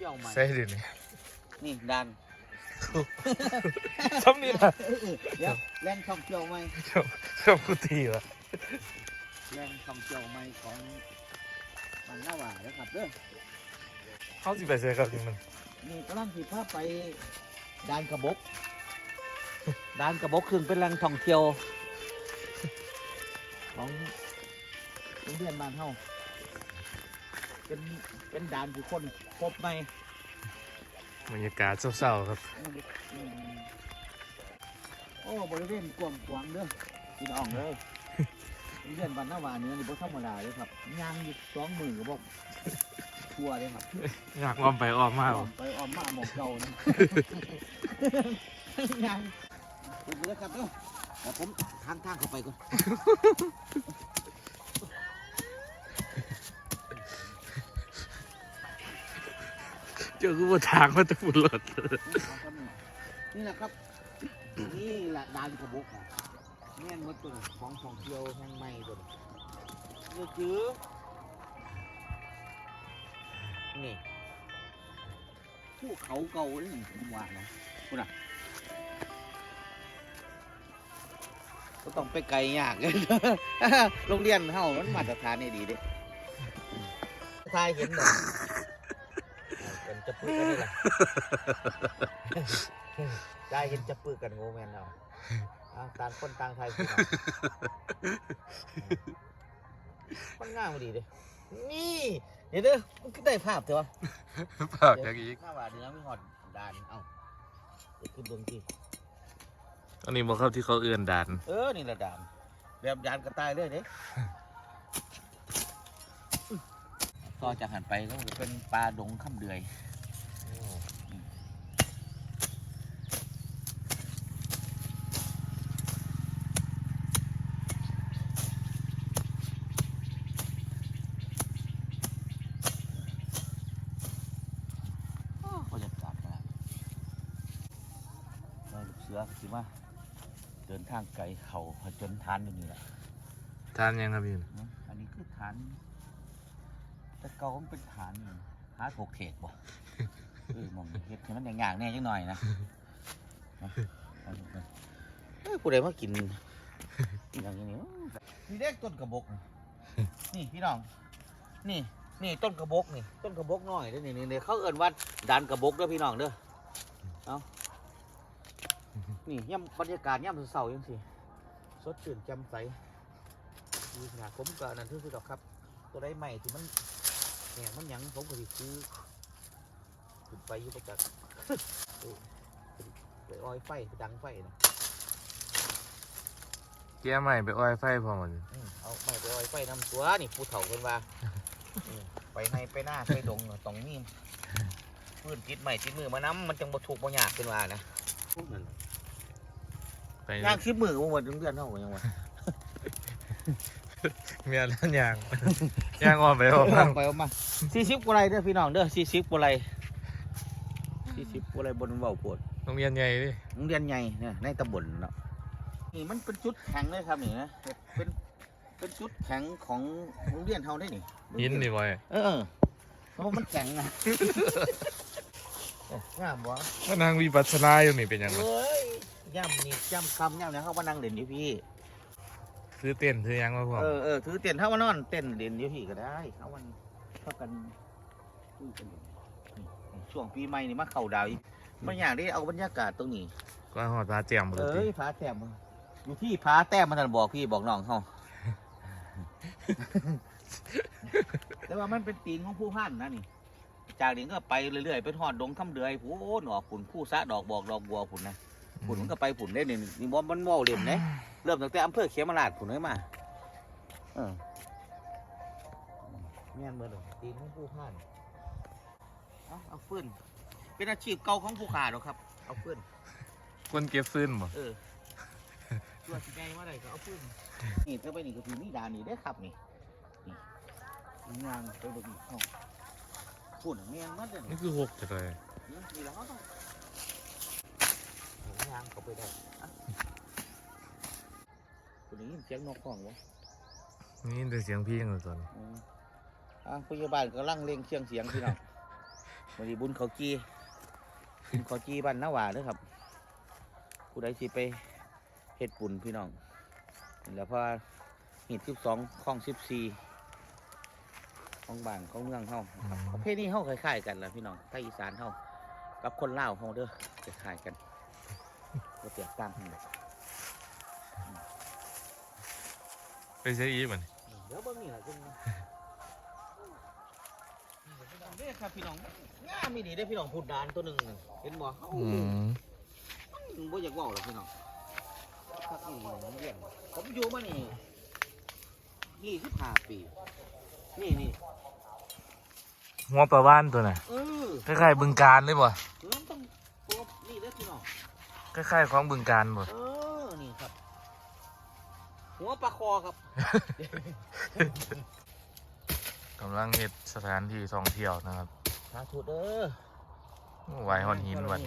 ที่ยวใหม่ใส่ดินี่นี่ดันซ้ำนี่นะเดี๋ยวแรงท่องเที่ยวใหม่ชอบกูตีวะแรงท่องเที่ยวใหม่ของมันละว่าเด้อครับเด้อเขาสิไปใส่ครับจริงมันนี่กำลังสิพาไปดานกระบกดานกระบกคือเป็นแหล่งท่องเที่ยวของโรงเรียนบ้านเฮา เป็นเป็นด่านที่คนพบไหมบรรยากาศเศร้าๆครับ อืมโอ้บริเวณกว้างขวางเด้อพี่น้องเลยโรงเรียนบ้านนาวาเนี่ยนี่บ่ธรรมดาเลยครับย่างอยู่สองมือก็บอกทัวร์เลยครับ อยากอ้อมไปอ้อมมาอ้อวะมไปอ้อมมาหมองเก่านะยังคุณผู้ชมครับเนาะเดี๋ยวผมทางทางเข้าไปก่อน เจอกูว่าทางมันจะฝุ่นหลดนี่แหละครับ นี่แหละดานกระบอกอะแม่นหมาตัวของท่องเที่ยวแห่งใหม่ตัวนี้นี่คือนี่ภูเขาเก่าเลยผมว่านะคุณอะก็ต้องไปไกลยากโรงเรียนเฮามันมาตรฐานนี่ดีเด้ทายเห็นบ่เป็น จะปึกกันนี่แหละทายเห็นจะปึกกันโงแม่นเอาเอาต่างคนต่างทายสิเนาะมันง่ายมาดีเด้นี่ เดี๋ยวเด้อมันก็ได้ภาพเถอะวะปากอย่างอีกข้าวว่าเนื้อไม่หอดดานเอ้าเดี๋ยวขึ้นเบิ่งทีอันนี้มาเข้าที่เขาเอื้อนด่าน เออ นี่แหละดาน แบบดานกระต่ายเลยเด้ก็จะหันไปก็จะเป็นปลาดงข้ามเดือย โอ้บรรยากาศนะเราลูกเสือสิมาเดินทางไกลเขาผจญทานอยู่นี่แหละทานยังครับพี่นะอันนี้คือฐาน แต่เก่ามันเป็นฐานนี่หาโถกเขกบ่เออมองเฮ็ดให้มันอย่างๆแน่จังหน่อยนะนะเอาดูกันเอ้ยผู้ใดมากินอย่างนี้นี่เด็กต้นกระบอกนี่นี่พี่น้อง นี่ นี่ต้นกระบอกนี่ ต้นกระบอกน้อยเด้อนี่นี่นี่เขาเอิ้นว่าดานกระบอกเด้อพี่น้องเด้อ เอา นี่ย่ำบรรยากาศย่ำเสาร์ยังสิสดชื่นแจ่มใสดีขนาดผมก็นั่นทื่อๆดอกครับ ตัวได้ใหม่ที่มันแหงมันหยังผมก็สิซื้อขึ้นไปอยู่ประจักษ์เออไปอ้อยไฟไปดังไฟนะแก้ใหม่ไปอ้อยไฟพอมันอืมเอาไม่ไปอ้อยไฟนำตัวนี่ผู้เฒ่าเพิ่นว่าอืมไปในไปหน้าไปดงน่ะต้องมีพื้นติดใหม่ติดมือมาน้ำมันจังบ่ถูกบ่ยากเพิ่นว่านะพวกนั้น ไปย่างคลิปมือบ่หมดเดือนเท่ากันยังวะเมียแล้วยางยางอ้อมไปอ้อมมาไปเอามาสี่สิบกว่าไรเด้อพี่น้องเด้อสี่สิบกว่าไรสี่สิบกว่าไรบนเบาปวดโรงเรียนใหญ่ดิโรงเรียนใหญ่เนี่ยในตำบลเนาะนี่มันเป็นจุดแข็งเลยครับนี่นะเป็นเป็นจุดแข็งของโรงเรียนเฮาได้นี่หินนี่บอยเออเพราะว่ามันแข็งอะเอ้ยงามวะก็นางวิปัสสนาอยู่นี่เป็นยังไงเอ้ ยย่ำนี่ย่ำคำย่ำเนี่ยเขามานั่งเด่นอยู่พี่ ซื้อเต้นซื้อยังมาพร้อมเออเออถือเต้นเท่ามานอนเต้นเด่นอยู่พี่ก็ได้เขาวันเท่ากันคุยกันอยู่นี่นี่ช่วงปีใหม่นี่มาเข่าดาวอีกมันอยากได้เอาบรรยากาศตรงนี้ ก็หอดพาเจียมหมดเลเอ้ยยผาแต้มมาอยู่ที่ผาแต้มมันนั่นบอกพี่บอกน้องเขา แต่ว่ามันเป็นตีนของผู้พันนะนี่ จากนี้ก็ไปเรื่อยๆเป็นหอดดงคำเดือยผู้หนอขุนผู้สะดอกบอกดอกบัวผุนนะ ผุนมันก็ไปผุนได้นี่นี่บอมมันว่าวเล่นนะเริ่มตั้งแต่อำเภอเขมราชผุนเลยมาเออแม่นเมื่อดอกตีนของผู้พันเอาเอาฟืนเป็นอาชีพเก่าของผู้ขาหรอกครับ เอาฟืนคนเก็บฟื้นบ่เออตัวสิไงว่าไรก็เอาฟืนนี่ถ้าไปนี่ก็คือนี่ดานี่ได้อครับนี่นี่งานไปดูนี่เอาฝุ่นแมงมัดเลยนี่คือหกจะเลยนี่แล้วเขาต้อง หงางเขาไปได้อะคุณได้ยินเสียงนกของวะนี่แต่เสียงพี่กันก่อนอืมอะพยาบาลกำลังเร่งเชียงเสียงพี่น้องวันนี้บุญเขาจีบุญเขาจีบ้านนาหวาเด้อครับผู้ใดสิไปเฮ็ดบุญพี่น้องนี่แหล้วเพราะหีดสิบสองข้องสิบสี่ของบ้านของเมืองเฮานะครับประเภทนี้เฮาคล้ายๆกันแหละพี่น้องภาคอีสานเฮากับคนลาวเฮาเด้อคล้ายๆกัน บ่แตกต่างกันเลยไปใช้อีมันเดี๋ยวเบิ่งนี่ล่ะจังนะเด้อครับพี่น้องงามอีนี่ได้อพี่น้องพูดดานตัวหนึงน่ะเห็นบ่เฮาอืมมันบ่อยากเว้าหรอกพี่น้องครับนี่ผมเรียนผมอยู่มานี่ยี่สิบห้าปี นี่นี่หัวปลาบ้านตัวน่ะเออคล้ายๆบึงการเลยบ่เออต้องตัวนี่เด้อพี่น้อง คล้ายๆของบึงการบ่เออนี่ครับ หัวปลาคอครับ กำลังเฮ็ดสถานที่ท่องเที่ยวนะครับสาธุเด้อไหวหอนหินวัน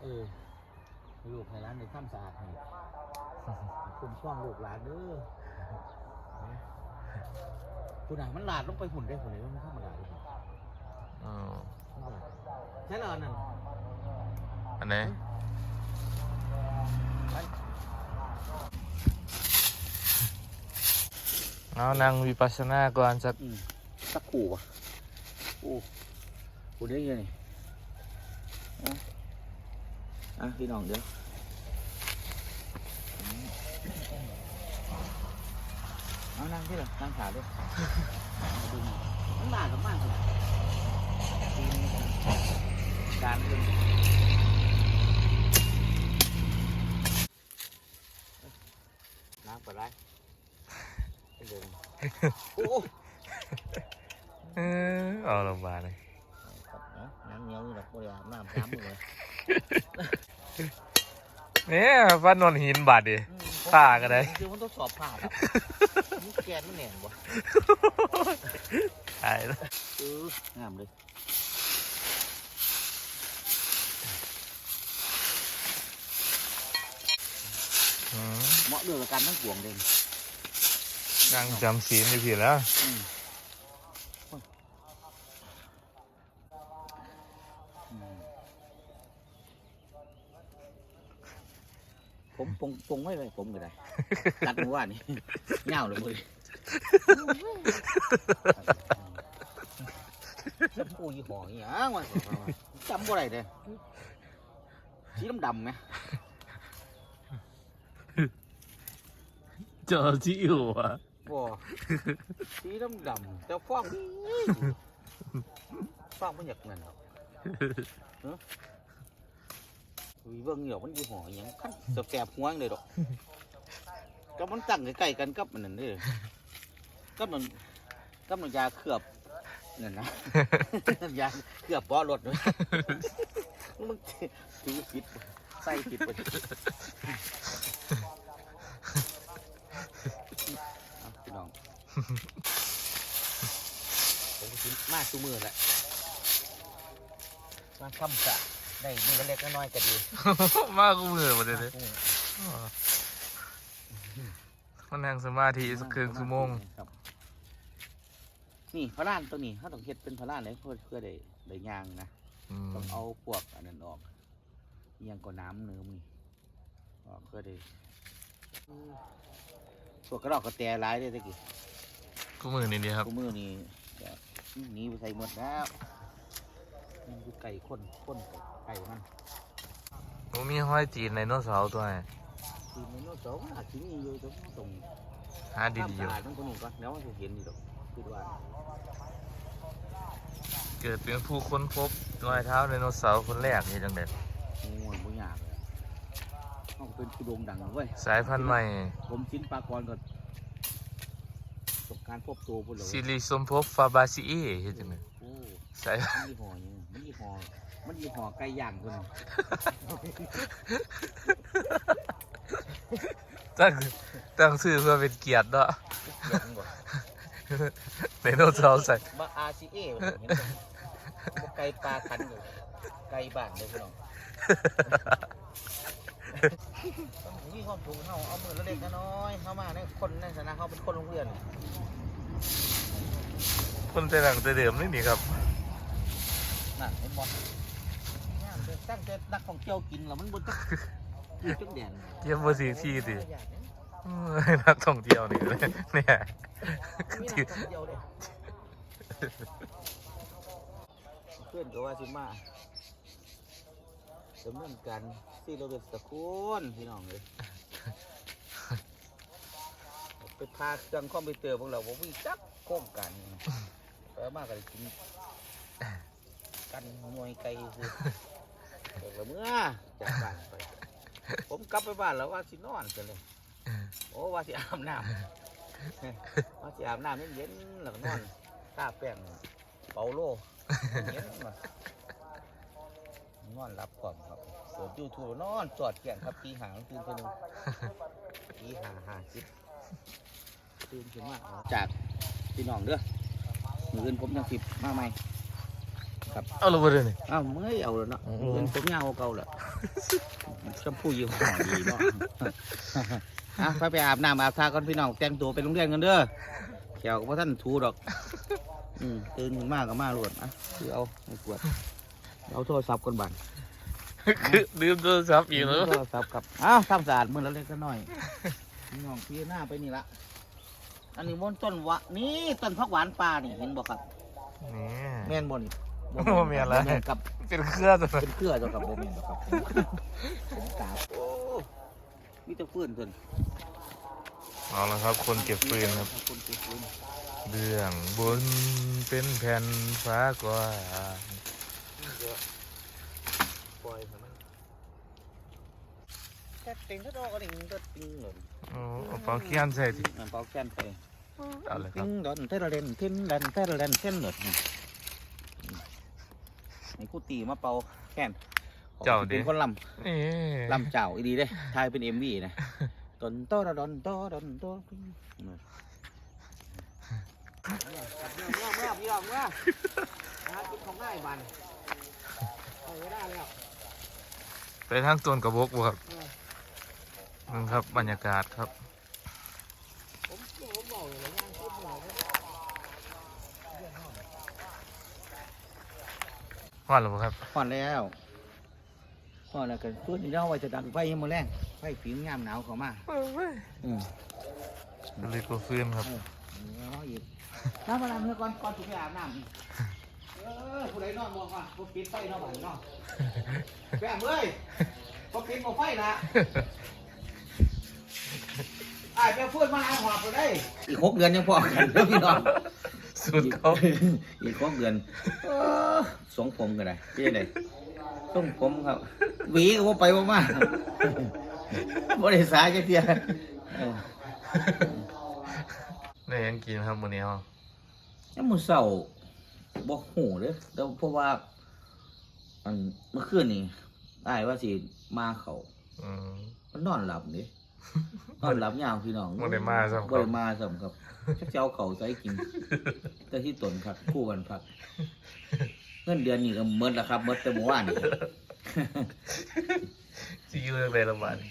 เออให้ลูกให้ร้านในข้ามสะอาดนี่คุ้มครองลูกหลานเด้อคุณน่ะมันหลาดลงไปหุ่นได้หุ่นเลยมันธรรมดาเลยเออใช่เหรอนั่นอันไหน เอานั่งวิปัสสนาก่อนสักสักขู่วะโอ้กูได้ยังนี่อะพี่น้องเดี๋ยวเอานั่งที่เหรอนั่งขาด้วยเดูหน่อมันด่ากับมากเลยทีนี้การเรื่องน้ำปลาไหลไปเดิน โอ้เออเอาลงมาเลยครับเนาะน้ำเหนียวนี่ดอกบัวอาบน้ำน้ำเลยเนี่ยฟันนอนหินบาดดิผ่าก็ได้คือมันต้องสอบผ่าครับนี่แกนมันแหน่งบ่ตายแล้วเอองามเลยอืมเหมาะเรื่องกับการทั้งปวงเลย นั่งจำศีลอยู่ผิดแล้วอืมอืมผมปงปงไว้เลยผมก็ได้ตัดมือว่านี่เงาเลยมือจำปูยี่ห้อนี่อะวะจำบ่ได้เลยสีดำดำๆไหมเจอที่อยู่อะ บ่สีดำดำแต่ฟองฟองมันอยากเงินหรอกวิเบิ่งเหนียวมันยี่ห้ออหยังขั้นแสบหัวงเลยดอกก็มันตั้งใกล้ๆกันกับมันนั่นเด้อกับมันกับมันยาเคลือบนั่นนะยาเคลือบบาะรถด้วยมันถือผิดใส่ผิดไปเอาพี่น้อง ผมก็สิมาสู้มือแหละมาคำสะได้มือละเล็กน้อยๆก็ดีมากกูมือหมดเลยมาเด้สู้มือมันนั่งสมาธิสักครึ่งชั่วโมงครับ นี่พระล้านตัวนี้เขาต้องเฮ็ดเป็นพระล้านเลยเพื่อเพื่อได้ได้ยางนะอืมต้องเอาพวกอันนั้นออกอิหยังก็น้ำเนื้อมีออกเพื่อได้อืมพวกกระดอกกระแตร้ายเลยตะกี้กูมือนี่ดีครับกูมือนี่จะห นีไปใส่หมดแล้วมันคือไก่ข้นข้นไก่มันผมมีห้อยจีนในโนเสาร์ตัวไหนทีมันโน้ตสองอาจจะมีอยู่ตรงตรงหาดีๆอยู่ตรงคนนู้นก็แล้วมันจะเห็นอยู่ดอกคิดว่าเกิดเป็นผู้ค้นพบรอยเท้าไดโนเสาร์คนแรกนี่จังเด็ดโอ้ยบ่ยากเลยต้องเป็นผู้โด่งดังเว้ยสายพันธุ์ใหม่ ผมชิ้นปลากรก็ประสบ การณ์พบตัวพุ่นเลยซิลิสมภพฟาบาซิเอเฮ็ดจังได๋โอ้สายมันยี่ห้อนี่มันยี่ห้อมันยี่ห้อไก่ย่างคนนึงตั้งตั้งชื่อเพื่อเป็นเกียรติเนาะเห็นบ่ไดโนเสาร์ใส่มา RCA เห็นบ่บ่ไก่ปลาคันอยู่ไก่บ้านเลยพี่น้องต้องมีความถูกเฮาเอามือละเล็กละน้อยเข้ามาในคนในฐานะเขาเป็นคนโรงเรียน คนแต่หลังแต่เดิมนี่นี่ครับนั่นเห็นบ่งามเด้อตั้งแต่นักท่องเที่ยวกินแล้วมันบ่จักอยู่จักแดนเยี่ยมบ่สีที่ติอยากเนี่ยเอ้ยนักท่องเที่ยวนี่เลยเนี่ยมีนักท่องเที่ยวเด้เพื่อนก็ว่าสิมาดำเนินการที่เราเป็นตะกุนพี่น้องเลย ไปพาเครื่องคอมพิวเตอร์พวกเราบ่มีจักโครงการนี่นะไปมาก็ได้กินกันมวยไก่คือเดี๋ยเมื่อจากบ้านไป ผมกลับไปบ้านแล้วว่าสินอนกันเลยโอ้ว่าสิอาบน้ำว่าสิอาบน้ำเย็นๆแล้วนอนตาแป้งเปาโลเย็นมานอนรับก่อนครับเปิดยูทูบนอนจอดแก่งครับตีหางตื่นตัวนึงตีหาหาสิบ ตื่นขึ้นมาจากพี่น้องเด้อมืออื่นผมยังสิบมาใหม่เอาละบ่เด้อนี่อ้าวเมื่อยเอาแล้วเนาะโอ้โหมืออื่นผมยาวกว่าเก่าแล้วชมพูยี่ห้อดีเนาะอะไปไปอาบน้ำอาบท่าก่อนพี่น้องแต่งตัวไปโรงเรียนกันเด้อเขียวก็บ่ท่านถูดอก อืมตื่นขึ้นมากก็มาโลดอะคือเอาไม่ปวดเอาโทรศัพท์ก่อนบันคือลืมโทรศัพท์อีกแล้วโทรศัพท์ครับอ้าวทำสะอาดมือละเล็กก็น้อย พี่น้องพี่หน้าไปนี่ละอันนี้ม้วนต้นวะนี่ต้นพักหวานปลานี่เห็นบ่ครับนี่แม่นบ่นี่บ่แม่นแล้วบ่กับเป็นเครือตัวเป็นเครือเจ้ากับบ่แม่นบ่ครับเป็นกาบโอ้มีแต่ฟืนเพิ่นเอาละครับ คนเก็บฟืนครับคนเก็บฟืนเบื้องบนเป็นแผ่นฟ้ากว้างเยอะปล่อยให้มันแค่ติงก็ดอกก็ดิ่งก็ติงเลยโอ้ เอาเปาเกียนใส่ดิมันเป่าแค้นไปเอาเลยครับติงดอนเทระเลนเทนแลนเทระเลนเทนหนดนี่กูตีมาเป่าแค้นเจ้าดิ เป็นคนลนี่ำลำเจ้าอีดีเด้ทายเป็นเอ็มวีนะตอนโตระดอนโตดอนโตเมื่อเมื่อเมื่อเมื่อพี่น้องเมื่อหากินของง่ายบันเอาไว้ได้แล้วไปทางต้นกระบอกบ่ครับเออ นึงครับบรรยากาศครับผมผมบอกเลยว่าย่างคิดบอกว่าว่าหรือเปล่าครับผ่อนแล้วผ่อนแล้วกันตัวนี้เราไว้จะดังไฟให้มาแรงไฟผิงยามหนาวเข้ามาอืมเลยกว่าฟืนครับเออเอาอีกน้ำมาล้างมือก่อนก่อนถูกไปอาบน้ำนี่เออผู้ใดนอนมองก่อนผมปิดไฟนอนบ้านนอนแม่เอ้ยผมปิดบ่ไฟละ ไอ้ายไปพูดมาล้างหอบไปได้อีกหกเดือนยังพอกันเด้อพี่น้องสูตรเขาอีกหกเดือนเออสงผมกันได้พี่ได้ส่งผมครับหวีก็บ่ไปบ่มาบ่ได้สายจักเทียเออได้ยังกินครับมื้อนี้เฮายังมื้อเช้าบ่ฮู้เด้อแต่เพราะว่า อันเมื่อคืนนี่อ้ายว่าสิมาเขาอืมมันนอนหลับนี่ นอนหลับยาวพี่น้องบ่ได้มาซ้ำครับ บ่ได้มาซ้ำครับจักจะเอาเขาใส่กินแต่ที่ตนครับคู่กันพักเงินเดือนนี่ก็หมดแล้วครับหมดแต่เมื่อวานนี่สิอยู่จังไดล่ะบัดนี้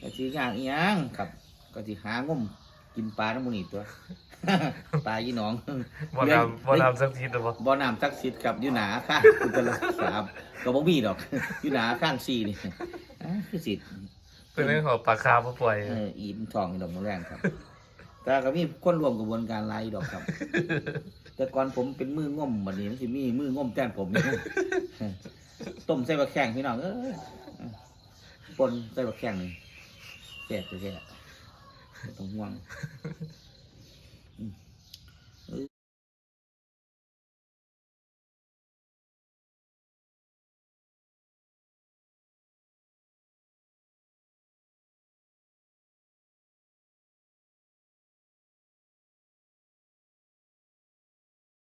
ก็สิย่างอีหยังครับ ก็สิหางมกินปลาน้ำมันนี่ตัว ปลายี่หน้องบ่นำบ่นำสักทีเด้อบ่บ่อน้ำศักดิ์สิทธิ์กับอยู่หนาข้างคุณจะรักษาก็บ่มีดอก อยู่หนาข้างซีนี่อ่าคือสิทธิ์ เพิ่นให้ของปลาคาร์ฟมาปล่อยเอออีมทองอีดอกมะแรงครับ แต่ก็มีคนรวมกระบวนการหลายดอกครับ แต่ก่อนผมเป็นมืองมบัดนี้มันสิมีมืองมแทนผมนี่ต้มใส่บะแข้งพี่น้องเออปนใส่บะแข้งนี่แซ่บแท้ๆบ่ต้องห่วง